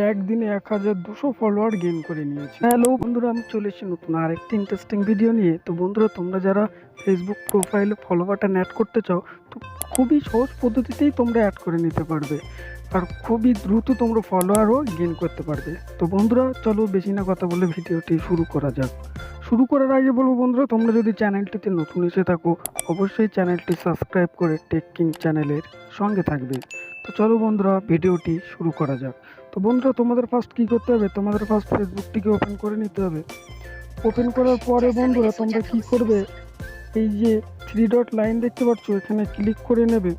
একদিনে এক হাজার দুশো ফলোয়ার গেইন করে নিয়েছে। হ্যালো বন্ধুরা, আমি চলে এসেছি নতুন আরেকটি ইন্টারেস্টিং ভিডিও নিয়ে। তো বন্ধুরা, তোমরা যারা ফেসবুক প্রোফাইলে ফলো বাটন অ্যাড করতে চাও, তো খুবই সহজ পদ্ধতিতেই তোমরা অ্যাড করে নিতে পারবে। আর খুবই দ্রুত তোমরা ফলোয়ারও গেইন করতে পারবে। তো বন্ধুরা, চলো বেশি না কথা বলে ভিডিওটি শুরু করা যাক। শুরু করার আগে বলব বন্ধুরা, তোমরা যদি চ্যানেলটিতে নতুন এসে থাকো, অবশ্যই চ্যানেলটি সাবস্ক্রাইব করে টেক কিং চ্যানেলের সঙ্গে থাকবে। তো চলো বন্ধুরা, ভিডিওটি শুরু করা যাক। তো বন্ধুরা, তোমাদের ফার্স্ট কী করতে হবে? তোমাদের ফার্স্ট ফেসবুকটিকে ওপেন করে নিতে হবে। ওপেন করার পরে বন্ধুরা, তোমরা কী করবে? এই যে থ্রি ডট লাইন দেখতে পাচ্ছ, এখানে ক্লিক করে নেবে।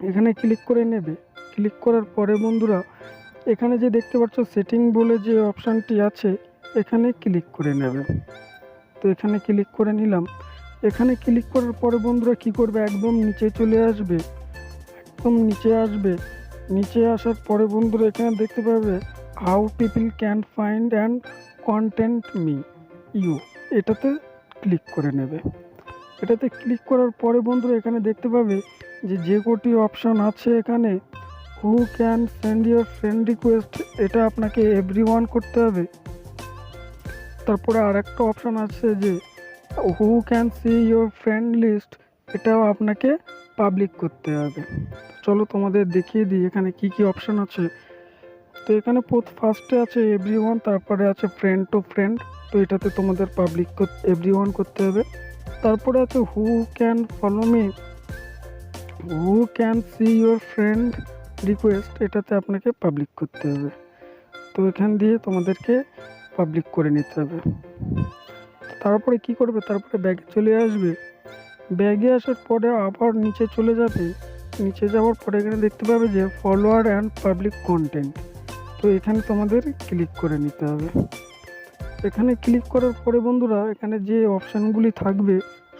এখানে ক্লিক করে নেবে। ক্লিক করার পরে বন্ধুরা, এখানে যে দেখতে পাচ্ছ সেটিং বলে যে অপশানটি আছে, এখানে ক্লিক করে নেবে। তো এখানে ক্লিক করে নিলাম। এখানে ক্লিক করার পরে বন্ধুরা কি করবে? একদম নিচে চলে আসবে। একদম নিচে আসবে। নিচে আসার পরে বন্ধুরা এখানে দেখতে পাবে how people can find and content me you এটাতে ক্লিক করে নেবে। এটাতে ক্লিক করার পরে বন্ধুরা এখানে দেখতে পাবে যে যে কটি অপশান আছে এখানে who can send your friend request এটা আপনাকে এভরি করতে হবে। তারপরে আর একটা অপশান আছে যে who can see your friend list এটাও আপনাকে পাবলিক করতে হবে। চলো তোমাদের দেখিয়ে দিই এখানে কি কি অপশান আছে। তো এখানে ফার্স্টে আছে এভরি ওয়ান তারপরে আছে ফ্রেন্ড টু ফ্রেন্ড তো এটাতে তোমাদের পাবলিক এভরি ওয়ান করতে হবে। তারপরে আছে who can follow me who can see your friend request এটাতে আপনাকে পাবলিক করতে হবে। তো এখান দিয়ে তোমাদেরকে পাবলিক করে নিতে হবে। তারপরে কি করবে? তারপরে ব্যাগে চলে আসবে। ব্যাগে আসার পরে আবার নিচে চলে যাবে। নিচে যাওয়ার পরে এখানে দেখতে পাবে যে ফলোয়ার অ্যান্ড পাবলিক কন্টেন্ট তো এখানে তোমাদের ক্লিক করে নিতে হবে। এখানে ক্লিক করার পরে বন্ধুরা, এখানে যে অপশানগুলি থাকবে,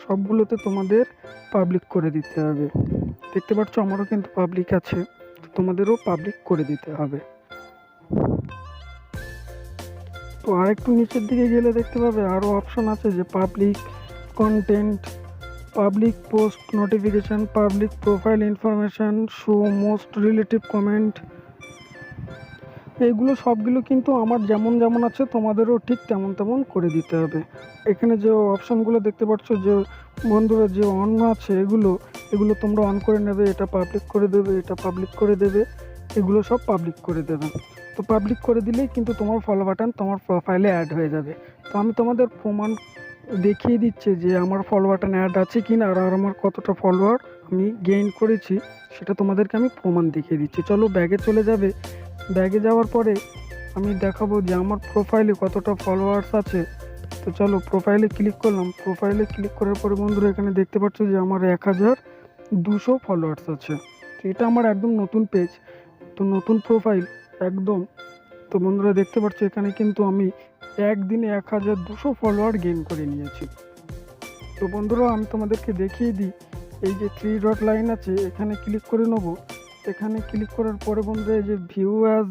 সবগুলোতে তোমাদের পাবলিক করে দিতে হবে। দেখতে পাচ্ছ আমারও কিন্তু পাবলিক আছে তোমাদেরও পাবলিক করে দিতে হবে। তো আর একটু নিচের দিকে গেলে দেখতে পাবে আরও অপশন আছে যে public content public post notification public profile information show most relative comment এইগুলো সবগুলো কিন্তু আমার যেমন যেমন আছে, তোমাদেরও ঠিক তেমন তেমন করে দিতে হবে। এখানে যে অপশানগুলো দেখতে পাচ্ছ, যে বন্ধুরা যে অন আছে, এগুলো এগুলো তোমরা অন করে নেবে, এটা পাবলিক করে দেবে, এটা পাবলিক করে দেবে, এগুলো সব পাবলিক করে দেবে। তো পাবলিক করে দিলেই কিন্তু তোমার ফলো বাটন তোমার প্রোফাইলে অ্যাড হয়ে যাবে। তো আমি তোমাদের প্রমাণ দেখিয়ে দিচ্ছে যে আমার ফলো বাটন অ্যাড আছে কি না আর আমার কতটা ফলোয়ার আমি গেইন করেছি, সেটা তোমাদেরকে আমি প্রমাণ দেখিয়ে দিচ্ছি। চলো ব্যাগে চলে যাবে। ব্যাগে যাওয়ার পরে আমি দেখাবো যে আমার প্রোফাইলে কতটা ফলোয়ার্স আছে। তো চলো প্রোফাইলে ক্লিক করলাম। প্রোফাইলে ক্লিক করার পরে বন্ধুরা এখানে দেখতে পাচ্ছ যে আমার এক হাজার দুশো ফলোয়ার্স আছে। তো এটা আমার একদম নতুন পেজ তো নতুন প্রোফাইল একদম। তো বন্ধুরা দেখতে পাচ্ছ এখানে কিন্তু আমি একদিনে এক হাজার দুশো ফলোয়ার গেইন করে নিয়েছি। তো বন্ধুরা, আমি তোমাদেরকে দেখিয়ে দিই, এই যে থ্রি ডট লাইন আছে, এখানে ক্লিক করে নেব। এখানে ক্লিক করার পরে বন্ধুরা, এই যে ভিউ অ্যাজ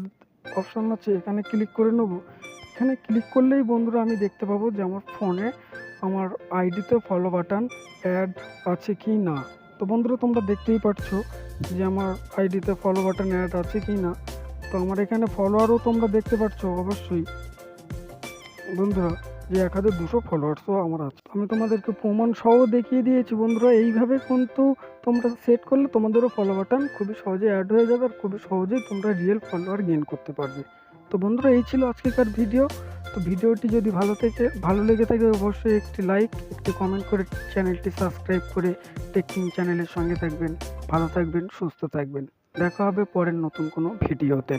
অপশান আছে, এখানে ক্লিক করে নেব। এখানে ক্লিক করলেই বন্ধুরা, আমি দেখতে পাবো যে আমার ফোনে আমার আইডিতে ফলো বাটন অ্যাড আছে কি না। তো বন্ধুরা, তোমরা দেখতেই পাচ্ছ যে আমার আইডিতে ফলো বাটন অ্যাড আছে কি না। তো আমার এখানে ফলোয়ারও তোমরা দেখতে পাচ্ছ অবশ্যই। বন্ধুরা, যে এক হাজার দুশো ফলোয়ার্সও আমার আছে। আমি তোমাদেরকে প্রমাণ সহ দেখিয়ে দিয়েছি বন্ধুরা, এইভাবে কিন্তু তোমরা সেট করলে তোমাদেরও ফলো বাটন খুবই সহজে অ্যাড হয়ে যাবে আর খুবই সহজেই তোমরা রিয়েল ফলোয়ার গেইন করতে পারবে। তো বন্ধুরা, এই ছিল আজকেকার ভিডিও তো ভিডিওটি যদি ভালো থেকে, ভালো লেগে থাকে অবশ্যই একটি লাইক একটি কমেন্ট করে চ্যানেলটি সাবস্ক্রাইব করে টেকিং চ্যানেলের সঙ্গে থাকবেন। ভালো থাকবেন, সুস্থ থাকবেন। দেখা হবে পরের নতুন কোনো ভিডিওতে